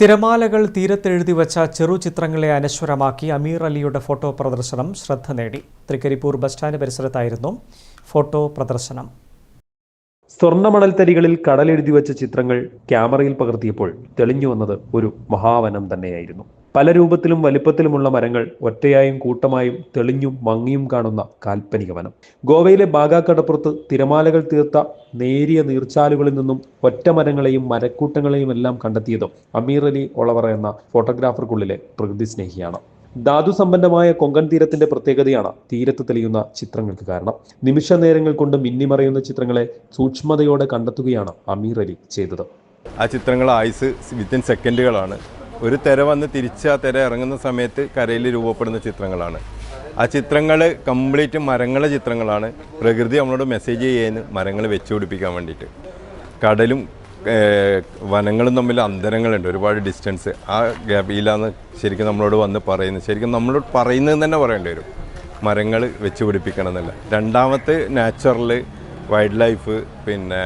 തിരമാലകൾ തീരത്തെഴുതി വച്ച ചെറുചിത്രങ്ങളെ അനശ്വരമാക്കി അമീർ അലിയുടെ ഫോട്ടോ പ്രദർശനം ശ്രദ്ധ നേടി. തൃക്കരിപ്പൂർ ബസ് സ്റ്റാൻഡ് പരിസരത്തായിരുന്നു ഫോട്ടോ പ്രദർശനം. സ്വർണമണൽ തരികളിൽ കടലെഴുതി വച്ച ചിത്രങ്ങൾ ക്യാമറയിൽ പകർത്തിയപ്പോൾ തെളിഞ്ഞു വന്നത് ഒരു മഹാവനം തന്നെയായിരുന്നു. പല രൂപത്തിലും വലിപ്പത്തിലുമുള്ള മരങ്ങൾ ഒറ്റയായും കൂട്ടമായും തെളിഞ്ഞും മങ്ങിയും കാണുന്ന കാൽപ്പനിക വനം. ഗോവയിലെ ബാഗാക്കടപ്പുറത്ത് തിരമാലകൾ തീർത്ത നേരിയ നീർച്ചാലുകളിൽ നിന്നും ഒറ്റ മരങ്ങളെയും മരക്കൂട്ടങ്ങളെയും എല്ലാം കണ്ടെത്തിയതും അമീർ അലി ഒളവറ എന്ന ഫോട്ടോഗ്രാഫർക്കുള്ളിലെ പ്രകൃതി സ്നേഹിയാണ് ധാതു സമ്പന്നമായ കൊങ്കൺ തീരത്തിന്റെ പ്രത്യേകതയാണ് തീരത്ത് തെളിയുന്ന ചിത്രങ്ങൾക്ക് കാരണം. നിമിഷ നേരങ്ങൾ കൊണ്ട് മിന്നിമറയുന്ന ചിത്രങ്ങളെ സൂക്ഷ്മതയോടെ കണ്ടെത്തുകയാണ് അമീർ അലി ചെയ്തത്. ആ ചിത്രങ്ങൾ ആയുസ് വിത്തിൻ സെക്കൻഡുകളാണ് ഒരു തിര വന്ന് തിരിച്ച് ആ തിര ഇറങ്ങുന്ന സമയത്ത് കരയിൽ രൂപപ്പെടുന്ന ചിത്രങ്ങളാണ്. ആ ചിത്രങ്ങൾ കംപ്ലീറ്റ് മരങ്ങളെ ചിത്രങ്ങളാണ്. പ്രകൃതി നമ്മളോട് മെസ്സേജ് ചെയ്യുന്നത് മരങ്ങൾ വെച്ചുപിടിപ്പിക്കാൻ വേണ്ടിയിട്ട്. കടലും വനങ്ങളും തമ്മിൽ അന്തരങ്ങളുണ്ട്. ഒരുപാട് ഡിസ്റ്റൻസ്. ആ ഗ്യാപ്പിലാണ് ശരിക്കും നമ്മളോട് വന്ന് പറയുന്നത് ശരിക്കും നമ്മളോട് പറയുന്നത് തന്നെ പറയേണ്ടി വരും. മരങ്ങൾ വെച്ച് പിടിപ്പിക്കണം എന്നല്ല. രണ്ടാമത്തെ നാച്ചുറൽ വൈൽഡ് ലൈഫ് പിന്നെ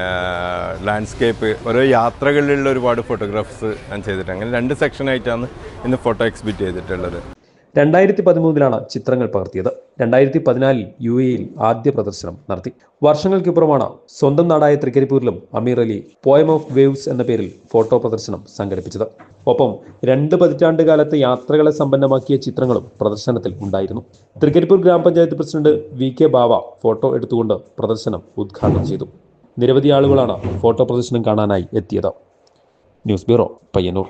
ലാൻഡ്സ്കേപ്പ് ഓരോ യാത്രകളിലുള്ള ഒരുപാട് ഫോട്ടോഗ്രാഫ്സ് ഞാൻ ചെയ്തിട്ടുണ്ട്. അങ്ങനെ രണ്ട് സെക്ഷനായിട്ടാണ് ഇന്ന് ഫോട്ടോ എക്സിബിറ്റ് ചെയ്തിട്ടുള്ളത്. രണ്ടായിരത്തി പതിമൂന്നിലാണ് ചിത്രങ്ങൾ പകർത്തിയത്. രണ്ടായിരത്തി പതിനാലിൽ യു എയിൽ ആദ്യ പ്രദർശനം നടത്തി. വർഷങ്ങൾക്കിപ്പുറമാണ് സ്വന്തം നാടായ തൃക്കരിപ്പൂരിലും Ameer Ali poem of waves എന്ന പേരിൽ ഫോട്ടോ പ്രദർശനം സംഘടിപ്പിച്ചത്. ഒപ്പം രണ്ട് പതിറ്റാണ്ട് കാലത്തെ യാത്രകളെ സമ്പന്നമാക്കിയ ചിത്രങ്ങളും പ്രദർശനത്തിൽ ഉണ്ടായിരുന്നു. തൃക്കരിപ്പൂർ ഗ്രാമപഞ്ചായത്ത് president V K Bava photo എടുത്തുകൊണ്ട് പ്രദർശനം ഉദ്ഘാടനം ചെയ്തു. നിരവധി ആളുകളാണ് ഫോട്ടോ പ്രദർശനം കാണാനായി എത്തിയത്. News bureau Payyanur.